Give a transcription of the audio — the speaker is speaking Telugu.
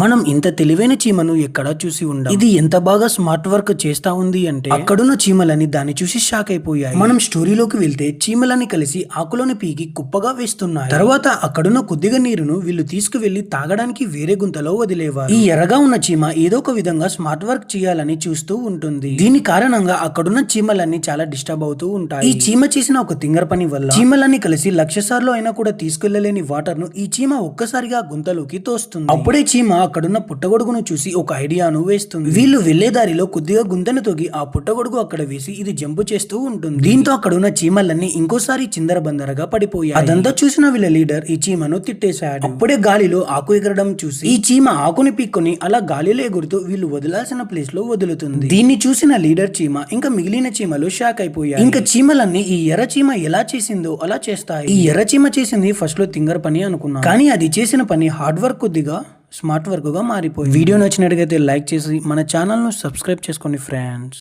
మనం ఇంత తెలివైన చీమను ఎక్కడా చూసి ఉండం. ఇది ఎంత బాగా స్మార్ట్ వర్క్ చేస్తా ఉంది అంటే అక్కడున్న చీమలని దాన్ని చూసి షాక్ అయిపోయాయి. మనం స్టోరీలోకి వెళ్తే చీమలని కలిసి ఆకులోని పీకి కుప్పగా వేస్తున్నాయి. తర్వాత అక్కడున్న కొద్దిగా నీరును వీళ్ళు తీసుకువెళ్ళి తాగడానికి వేరే గుంతలో వదిలేవారు. ఈ ఎర్రగా ఉన్న చీమ ఏదో ఒక విధంగా స్మార్ట్ వర్క్ చేయాలని చూస్తూ ఉంటుంది. దీని కారణంగా అక్కడున్న చీమలన్నీ చాలా డిస్టర్బ్ అవుతూ ఉంటాయి. ఈ చీమ చేసిన ఒక తింగర పని వల్ల చీమలన్నీ కలిసి లక్ష సార్లు అయినా కూడా తీసుకెళ్ళలేని వాటర్ను ఈ చీమ ఒక్కసారిగా గుంతలోకి తోస్తుంది. అప్పుడే చీమ అక్కడున్న పుట్టగొడుగును చూసి ఒక ఐడియాను వేస్తుంది వీళ్ళు వెళ్ళే దారిలో కొద్దిగా గుంతను తొగి ఆ పుట్టగొడుగు అక్కడ వేసి ఇది జంపు చేస్తూ ఉంటుంది. దీంతో అక్కడున్న చీమలన్నీ ఇంకోసారి చిందర బందరగా పడిపోయాయి. అదంతా చూసిన వీళ్ళ లీడర్ ఈ చీమను తిట్టేశాడు. అప్పుడే గాలిలో ఆకు ఎగరడం చూసి ఈ చీమ ఆకుని పీక్కొని అలా గాలిలో ఎగురుతూ వీళ్ళు వదిలాల్సిన ప్లేస్లో వదులుతుంది. దీన్ని చూసిన లీడర్ చీమ ఇంకా మిగిలిన చీమలు షాక్ అయిపోయాయి. ఇంకా చీమలన్నీ ఈ ఎర్ర చీమ ఎలా చేసిందో అలా చేస్తాయి. ఈ ఎర్ర చీమ చేసింది ఫస్ట్లో తింగర్ పని అనుకున్నా కానీ అది చేసిన పని హార్డ్ వర్క్ కొద్దిగా స్మార్ట్ వర్క్గా మారిపోయింది. వీడియో నచ్చినట్టుగైతే లైక్ చేసి మన ఛానల్ను సబ్స్క్రైబ్ చేసుకోండి ఫ్రెండ్స్.